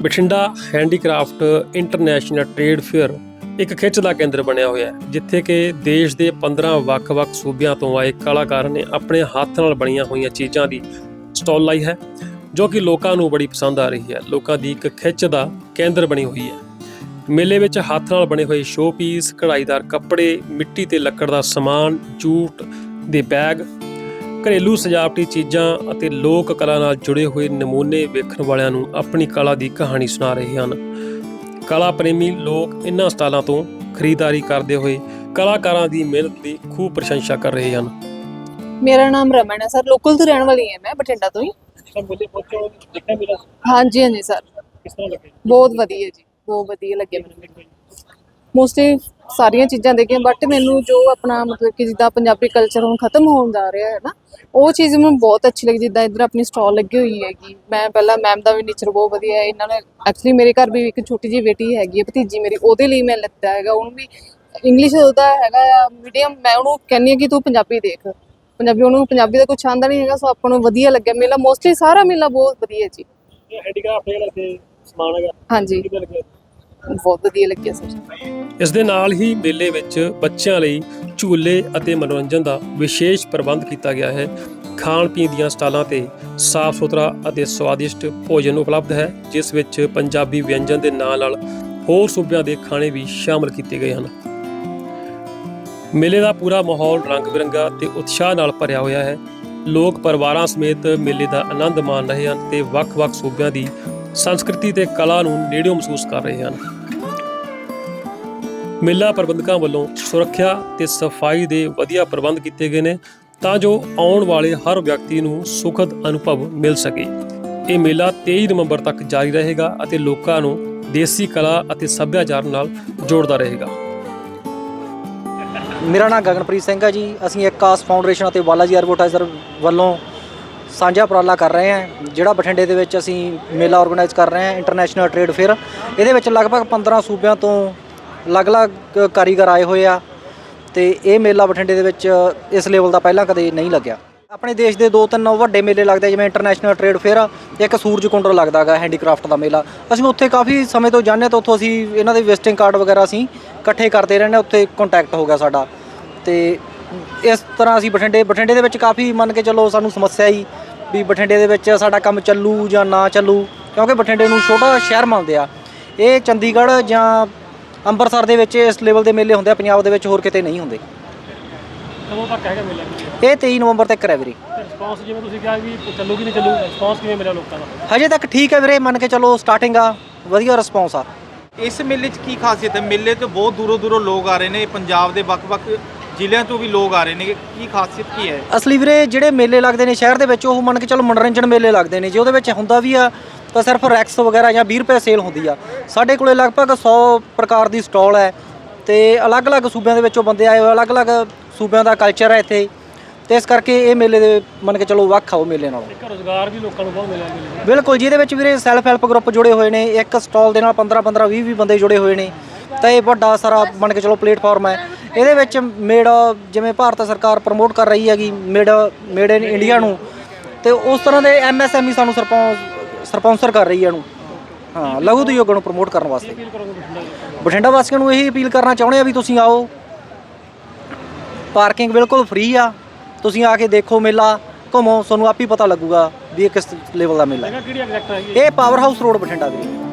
Bathinda handicraft international trade fair ਇੱਕ ਖਿੱਚ ਦਾ ਕੇਂਦਰ ਬਣਿਆ ਹੋਇਆ ਹੈ, ਜਿੱਥੇ ਕਿ ਦੇਸ਼ ਦੇ 15 ਵੱਖ-ਵੱਖ ਸੂਬਿਆਂ ਤੋਂ ਆਏ ਕਲਾਕਾਰ ਨੇ ਆਪਣੇ ਹੱਥ ਨਾਲ ਬਣੀਆਂ ਹੋਈਆਂ ਚੀਜ਼ਾਂ ਦੀ ਸਟਾਲ ਲਾਈ ਹੈ, ਜੋ ਕਿ ਲੋਕਾਂ ਨੂੰ ਬੜੀ ਪਸੰਦ ਆ ਰਹੀ ਹੈ। ਲੋਕਾਂ ਦੀ ਇੱਕ ਖਿੱਚ ਦਾ ਕੇਂਦਰ ਬਣੀ ਹੋਈ ਹੈ। ਮੇਲੇ ਵਿੱਚ ਹੱਥ ਨਾਲ ਬਣੇ ਹੋਏ ਸ਼ੋਅ ਪੀਸ ਕਢਾਈਦਾਰ ਕੱਪੜੇ, ਮਿੱਟੀ ਤੇ ਲੱਕੜ ਦਾ ਸਮਾਨ, ਜੂਟ ਦੇ ਬੈਗ ਘਰੇਲੂ ਸਜਾਵਟੀ ਚੀਜ਼ਾਂ ਅਤੇ ਲੋਕ ਕਲਾ ਨਾਲ ਜੁੜੇ ਹੋਏ ਨਮੂਨੇ ਵੇਖਣ ਵਾਲਿਆਂ ਨੂੰ ਆਪਣੀ ਕਲਾ ਦੀ ਕਹਾਣੀ ਸੁਣਾ ਰਹੇ ਹਨ। ਕਲਾ ਪ੍ਰੇਮੀ ਲੋਕ ਇਹਨਾਂ ਸਟਾਲਾਂ ਤੋਂ ਖਰੀਦਦਾਰੀ ਕਰਦੇ ਹੋਏ ਕਲਾਕਾਰਾਂ ਦੀ ਮਿਹਨਤ ਦੀ ਖੂਬ ਪ੍ਰਸ਼ੰਸਾ ਕਰ ਰਹੇ ਹਨ। ਮੇਰਾ ਨਾਮ ਰਮਨ ਹੈ ਸਰ ਲੋਕਲ ਤੋਂ ਰਹਿਣ ਵਾਲੀ ਹਾਂ ਮੈਂ ਬਠਿੰਡਾ ਤੋਂ ਹੀ। ਸਭ ਬੋਲੇ ਪਹੁੰਚੋ ਦੇਖਿਆ ਮੇਰਾ। ਹਾਂਜੀ ਹਾਂਜੀ ਸਰ। ਕਿਸ ਤਰ੍ਹਾਂ ਲੱਗੇ? ਬਹੁਤ ਵਧੀਆ ਜੀ ਬਹੁਤ ਵਧੀਆ ਲੱਗਿਆ ਮੈਨੂੰ। ਮੋਸਟਲੀ ਸਾਰੀਆਂ ਚੀਜ਼ਾਂ ਦੇਖੀਆਂ ਬਟ ਮੈਨੂੰ ਜੋ ਆਪਣਾ ਮਤਲਬ ਕਿ ਜਿੱਦਾਂ ਪੰਜਾਬੀ ਕਲਚਰ ਹੁਣ ਖਤਮ ਹੋਣ ਜਾ ਰਿਹਾ ਹੈ ਨਾ ਉਹ ਚੀਜ਼ ਮੈਨੂੰ ਬਹੁਤ ਅੱਛੀ ਲੱਗੀ ਜਿੱਦਾਂ ਇੱਧਰ ਆਪਣੀ ਸਟਾਲ ਲੱਗੀ ਹੋਈ ਹੈਗੀ। ਮੈਂ ਪਹਿਲਾਂ ਮੈਮ ਦਾ ਵੀ ਨੇਚਰ ਬਹੁਤ ਵਧੀਆ ਹੈ ਇਹਨਾਂ ਨੇ ਐਕਚੁਅਲੀ ਮੇਰੇ ਘਰ ਵੀ ਇੱਕ ਛੋਟੀ ਜਿਹੀ ਬੇਟੀ ਹੈਗੀ ਹੈ ਭਤੀਜੀ ਮੇਰੀ ਉਹਦੇ ਲਈ ਮੈਂ ਲੱਤਾ ਹੈਗਾ ਉਹਨੂੰ ਵੀ ਇੰਗਲਿਸ਼ ਉਹਦਾ ਹੈਗਾ ਮੀਡੀਅਮ ਮੈਂ ਉਹਨੂੰ ਕਹਿੰਨੀ ਆ ਕਿ ਤੂੰ ਪੰਜਾਬੀ ਦੇਖ। ਪੰਜਾਬੀ ਉਹਨੂੰ ਪੰਜਾਬੀ ਦਾ ਕੁਝ ਆਂਦਾ ਨਹੀਂ ਹੈਗਾ ਸੋ ਆਪਾਂ ਨੂੰ ਵਧੀਆ ਲੱਗਿਆ। ਮੇਲਾ ਮੋਸਟਲੀ ਸਾਰਾ ਮੇਲਾ ਬਹੁਤ ਵਧੀਆ ਜੀ। ਸਮਾਨ ਹੈਗਾ। ਹਾਂਜੀ। ਲੱਗਿਆ? ਬਹੁਤ ਵਧੀਆ ਲੱਗਿਆ ਸਰ। ਇਸ ਦੇ ਨਾਲ ਹੀ ਮੇਲੇ ਵਿੱਚ ਬੱਚਿਆਂ ਲਈ ਝੂਲੇ ਅਤੇ ਮਨੋਰੰਜਨ ਦਾ ਵਿਸ਼ੇਸ਼ ਪ੍ਰਬੰਧ ਕੀਤਾ ਗਿਆ ਹੈ। ਖਾਣ ਪੀਣ ਦੀਆਂ ਸਟਾਲਾਂ ਤੇ ਸਾਫ਼ ਸੁਥਰਾ ਅਤੇ ਸਵਾਦਿਸ਼ਟ ਭੋਜਨ ਉਪਲਬਧ ਹੈ, ਜਿਸ ਵਿੱਚ ਪੰਜਾਬੀ ਵਿਅੰਜਨ ਦੇ ਨਾਲ ਨਾਲ ਹੋਰ ਸੂਬਿਆਂ ਦੇ ਖਾਣੇ ਵੀ ਸ਼ਾਮਲ ਕੀਤੇ ਗਏ ਹਨ। ਮੇਲੇ ਦਾ ਪੂਰਾ ਮਾਹੌਲ ਰੰਗ ਬਿਰੰਗਾ ਤੇ ਉਤਸ਼ਾਹ ਨਾਲ ਭਰਿਆ ਹੋਇਆ ਹੈ। ਲੋਕ ਪਰਿਵਾਰਾਂ ਸਮੇਤ ਮੇਲੇ ਦਾ ਆਨੰਦ ਮਾਣ ਰਹੇ ਹਨ ਤੇ ਵੱਖ-ਵੱਖ ਸੂਬਿਆਂ ਦੀ ਸੰਸਕ੍ਰਿਤੀ ਤੇ ਕਲਾ ਨੂੰ ਨੇੜਿਓਂ ਮਹਿਸੂਸ ਕਰ ਰਹੇ ਹਨ। ਮੇਲਾ ਪ੍ਰਬੰਧਕਾਂ ਵੱਲੋਂ ਸੁਰੱਖਿਆ ਤੇ ਸਫ਼ਾਈ ਦੇ ਵਧੀਆ ਪ੍ਰਬੰਧ ਕੀਤੇ ਗਏ ਨੇ ਤਾਂ ਜੋ ਆਉਣ ਵਾਲੇ ਹਰ ਵਿਅਕਤੀ ਨੂੰ ਸੁਖਦ ਅਨੁਭਵ ਮਿਲ ਸਕੇ। ਇਹ ਮੇਲਾ 23 ਨਵੰਬਰ ਤੱਕ ਜਾਰੀ ਰਹੇਗਾ ਅਤੇ ਲੋਕਾਂ ਨੂੰ ਦੇਸੀ ਕਲਾ ਅਤੇ ਸੱਭਿਆਚਾਰ ਨਾਲ ਜੋੜਦਾ ਰਹੇਗਾ। ਮੇਰਾ ਨਾਮ ਗਗਨਪ੍ਰੀਤ ਸਿੰਘ ਹੈ ਜੀ। ਅਸੀਂ ਇੱਕ ਕਾਸ ਫਾਊਂਡੇਸ਼ਨ ਅਤੇ ਬਾਲਾਜੀ ਐਡਵਰਟਾਈਜ਼ਰ ਵੱਲੋਂ ਸਾਂਝਾ ਉਪਰਾਲਾ ਕਰ ਰਹੇ ਹਾਂ ਜਿਹੜਾ ਬਠਿੰਡੇ ਦੇ ਵਿੱਚ ਅਸੀਂ ਮੇਲਾ ਆਰਗੇਨਾਈਜ਼ ਕਰ ਰਹੇ ਹਾਂ ਇੰਟਰਨੈਸ਼ਨਲ ਟ੍ਰੇਡ ਫੇਅਰ ਇਹਦੇ ਵਿੱਚ ਲਗਭਗ 15 ਸੂਬਿਆਂ ਤੋਂ ਅਲੱਗ-ਅਲੱਗ ਕਾਰੀਗਰ ਆਏ ਹੋਏ ਆ ਤੇ ਇਹ ਮੇਲਾ ਬਠਿੰਡੇ ਦੇ ਵਿੱਚ ਇਸ ਲੈਵਲ ਦਾ ਪਹਿਲਾਂ ਕਦੇ ਨਹੀਂ ਲੱਗਿਆ। ਆਪਣੇ ਦੇਸ਼ ਦੇ ਦੋ ਤਿੰਨ ਵੱਡੇ ਮੇਲੇ ਲੱਗਦੇ ਜਿਵੇਂ ਇੰਟਰਨੈਸ਼ਨਲ ਟ੍ਰੇਡ ਫੇਅਰ ਇੱਕ ਸੂਰਜ ਕੁੰਡ ਲੱਗਦਾਗਾ ਹੈਂਡੀਕ੍ਰਾਫਟ ਦਾ ਮੇਲਾ। ਅਸੀਂ ਉੱਥੇ ਕਾਫੀ ਸਮੇਂ ਤੋਂ ਜਾਂਦੇ ਹਾਂ ਤਾਂ ਉੱਥੋਂ ਅਸੀਂ ਇਹਨਾਂ ਦੇ ਵਿਜ਼ਿਟਿੰਗ ਕਾਰਡ ਵਗੈਰਾ ਅਸੀਂ ਇਕੱਠੇ ਕਰਦੇ ਰਹਿੰਦੇ ਹਾਂ, ਉੱਥੇ ਕੰਟੈਕਟ ਹੋ ਗਿਆ ਸਾਡਾ। ਤੇ ਇਸ ਤਰ੍ਹਾਂ ਅਸੀਂ ਬਠਿੰਡੇ ਬਠਿੰਡੇ ਦੇ ਵਿੱਚ ਕਾਫੀ ਮੰਨ ਕੇ ਚੱਲੋ ਸਾਨੂੰ ਸਮੱਸਿਆ ਹੀ ਵੀ ਬਠਿੰਡੇ ਦੇ ਵਿੱਚ ਸਾਡਾ ਕੰਮ ਚੱਲੂ ਜਾਂ ਨਾ ਚੱਲੂ ਕਿਉਂਕਿ ਬਠਿੰਡੇ ਨੂੰ ਛੋਟਾ ਸ਼ਹਿਰ ਮੰਨਦੇ ਆ। ਇਹ ਚੰਡੀਗੜ੍ਹ ਜਾਂ ਅੰਮ੍ਰਿਤਸਰ ਦੇ ਵਿੱਚ ਇਸ ਲੈਵਲ ਦੇ ਮੇਲੇ ਹੁੰਦੇ ਆ ਪੰਜਾਬ ਦੇ ਵਿੱਚ ਹੋਰ ਕਿਤੇ ਨਹੀਂ ਹੁੰਦੇ। ਕਦੋਂ ਤੱਕ ਹੈਗਾ ਮੇਲਾ? ਇਹ 23 ਨਵੰਬਰ ਤੱਕ ਹੈ ਵੀਰੇ। ਰਿਸਪੌਂਸ ਜਿਵੇਂ ਤੁਸੀਂ ਕਿਹਾ ਵੀ ਚੱਲੂਗੀ ਨਹੀਂ ਚੱਲੂ ਰਿਸਪੌਂਸ ਕਿਵੇਂ ਮਿਲਿਆ ਲੋਕਾਂ ਦਾ? ਹਜੇ ਤੱਕ ਠੀਕ ਹੈ ਵੀਰੇ ਮੰਨ ਕੇ ਚੱਲੋ ਸਟਾਰਟਿੰਗ ਆ ਵਧੀਆ ਰਿਸਪੌਂਸ ਆ। ਇਸ ਮੇਲੇ 'ਚ ਕੀ ਖਾਸੀਅਤ ਹੈ? ਮੇਲੇ ਤੇ ਬਹੁਤ ਦੂਰੋਂ ਦੂਰੋਂ ਲੋਕ ਆ ਰਹੇ ਨੇ ਪੰਜਾਬ ਦੇ ਵੱਖ-ਵੱਖ ਜ਼ਿਲ੍ਹਿਆਂ ਤੋਂ ਵੀ ਲੋਕ ਆ ਰਹੇ ਨੇ ਕੀ ਖਾਸੀਅਤ ਕੀ ਹੈ? ਅਸਲੀ ਵੀਰੇ ਜਿਹੜੇ ਮੇਲੇ ਲੱਗਦੇ ਨੇ ਸ਼ਹਿਰ ਦੇ ਵਿੱਚ ਉਹ ਮੰਨ ਕੇ ਚੱਲੋ ਮਨੋਰੰਜਨ ਮੇਲੇ ਲੱਗਦੇ ਨੇ। ਜੇ ਉਹਦੇ ਵਿੱਚ ਹੁੰਦਾ ਵੀ ਆ ਤਾਂ ਸਿਰਫ ਰੈਕਸ ਵਗੈਰਾ ਜਾਂ 20 ਰੁਪਏ ਸੇਲ ਹੁੰਦੀ ਆ। ਸਾਡੇ ਕੋਲੇ ਲਗਭਗ 100 ਪ੍ਰਕਾਰ ਦੀ ਸਟਾਲ ਹੈ ਤੇ ਅਲੱਗ-ਅਲੱਗ ਸੂਬਿਆਂ ਦੇ ਵਿੱਚੋਂ ਬੰਦੇ ਆਏ ਹੋਏ ਅਲੱਗ-ਅਲੱਗ ਸੂਬਿਆਂ ਦਾ ਕਲਚਰ ਹੈ ਇੱਥੇ। ਤੇ ਇਸ ਕਰਕੇ ਇਹ ਮੇਲੇ ਦੇ ਮੰਨ ਕੇ ਚੱਲੋ ਵੱਖ ਆ ਉਹ ਮੇਲੇ ਨਾਲੋਂ। ਇੱਕ ਰੋਜ਼ਗਾਰ ਵੀ ਲੋਕਾਂ ਨੂੰ ਬਹੁਤ ਮਿਲਿਆ ਮਿਲਿਆ ਬਿਲਕੁਲ ਜਿਹਦੇ ਵਿੱਚ ਵੀਰੇ ਸੈਲਫ ਹੈਲਪ ਗਰੁੱਪ ਜੁੜੇ ਹੋਏ ਨੇ। ਇੱਕ ਸਟਾਲ ਦੇ ਨਾਲ 15 15 20 20 ਬੰਦੇ ਜੁੜੇ ਹੋਏ ਨੇ। ਤਾਂ ਇਹ ਵੱਡਾ ਸਾਰਾ ਮੰਨ ਕੇ ਚਲੋ ਪਲੇਟਫਾਰਮ ਹੈ। ਇਹਦੇ ਵਿੱਚ ਮੇਡ ਜਿਵੇਂ ਭਾਰਤ ਸਰਕਾਰ ਪ੍ਰਮੋਟ ਕਰ ਰਹੀ ਹੈਗੀ ਮੇਡ ਮੇਡ ਇਨ ਇੰਡੀਆ ਨੂੰ ਤੇ ਉਸ ਤਰ੍ਹਾਂ ਦੇ ਐਮਐਸਐਮਈ ਸਾਨੂੰ ਸਪਾਂਸਰ ਕਰ ਰਹੀ ਹੈ ਇਹਨੂੰ। ਹਾਂ ਲਘੂ ਉਦਯੋਗਾਂ ਨੂੰ ਪ੍ਰਮੋਟ ਕਰਨ ਵਾਸਤੇ। ਬਠਿੰਡਾ ਵਾਸੀਆਂ ਨੂੰ ਇਹੀ ਅਪੀਲ ਕਰਨਾ ਚਾਹੁੰਦੇ ਆ ਵੀ ਤੁਸੀਂ ਆਓ। ਪਾਰਕਿੰਗ ਬਿਲਕੁਲ ਫ੍ਰੀ ਆ। ਤੁਸੀਂ ਆ ਕੇ ਦੇਖੋ ਮੇਲਾ ਘੁੰਮੋ ਤੁਹਾਨੂੰ ਆਪ ਹੀ ਪਤਾ ਲੱਗੂਗਾ ਵੀ ਇਹ ਕਿਸ ਲੈਵਲ ਦਾ ਮੇਲਾ ਹੈ। ਇਹ? ਪਾਵਰ ਹਾਊਸ ਰੋਡ ਬਠਿੰਡਾ ਵੀਰੇ